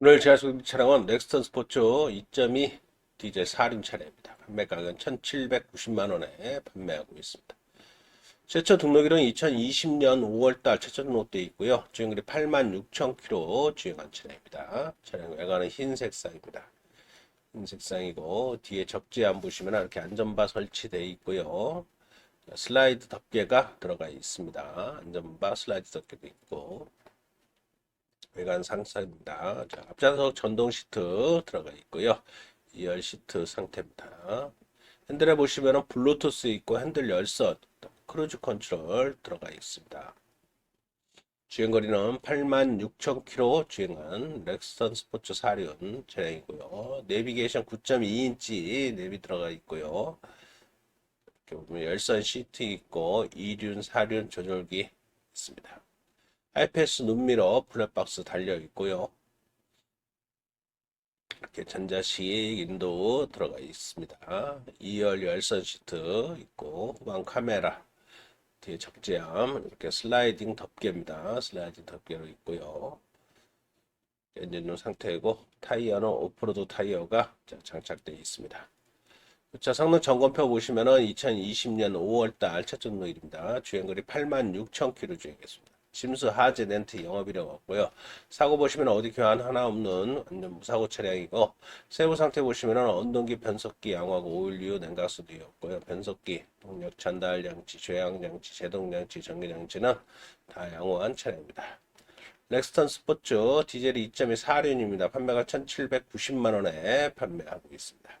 오늘 제가 소개드릴 차량은 넥스턴 스포츠 2.2 디젤 4륜 차량입니다. 판매 가격은 1,790만 원에 판매하고 있습니다. 최초 등록일은 2020년 5월달 최초 등록되어 있고요. 주행거리 86,000km 주행한 차량입니다. 차량 외관은 흰색상입니다. 흰색상이고 뒤에 적재안 보시면 이렇게 안전바 설치되어 있고요. 슬라이드 덮개가 들어가 있습니다. 안전바 슬라이드 덮개도 있고 외관 상사입니다. 자, 앞좌석 전동 시트 들어가 있고요. 2열 시트 상태입니다. 핸들에 보시면 블루투스 있고 핸들 열선, 크루즈 컨트롤 들어가 있습니다. 주행거리는 86,000km 주행한 렉선 스포츠 4륜 차량이고요. 내비게이션 9.2인치 내비 들어가 있고요. 이렇게 보면 열선 시트 있고 2륜, 4륜 조절기 있습니다. 하이패스 눈미러 플랫박스 달려 있고요. 이렇게 전자식 인도 들어가 있습니다. 2열 열선 시트 있고 후방 카메라 뒤에 적재함 이렇게 슬라이딩 덮개입니다. 슬라이딩 덮개로 있고요. 엔진룸 상태이고 타이어는 오프로드 타이어가 장착되어 있습니다. 자, 성능 점검표 보시면은 2020년 5월달 최초 등록일입니다. 주행거리 86,000km 주행했습니다. 짐스 하제 렌트 영업이라고 없고요. 사고 보시면 어디 교환 하나 없는 완전 무사고 차량이고 세부 상태 보시면은 언동기, 변속기, 양화고, 오일류, 냉각수도 없고요. 변속기, 동력 전달 장치, 조향 장치, 제동 장치, 전기 장치는 다 양호한 차량입니다. 렉스턴 스포츠 디젤이 2.2 4륜입니다. 판매가 1,790만 원에 판매하고 있습니다.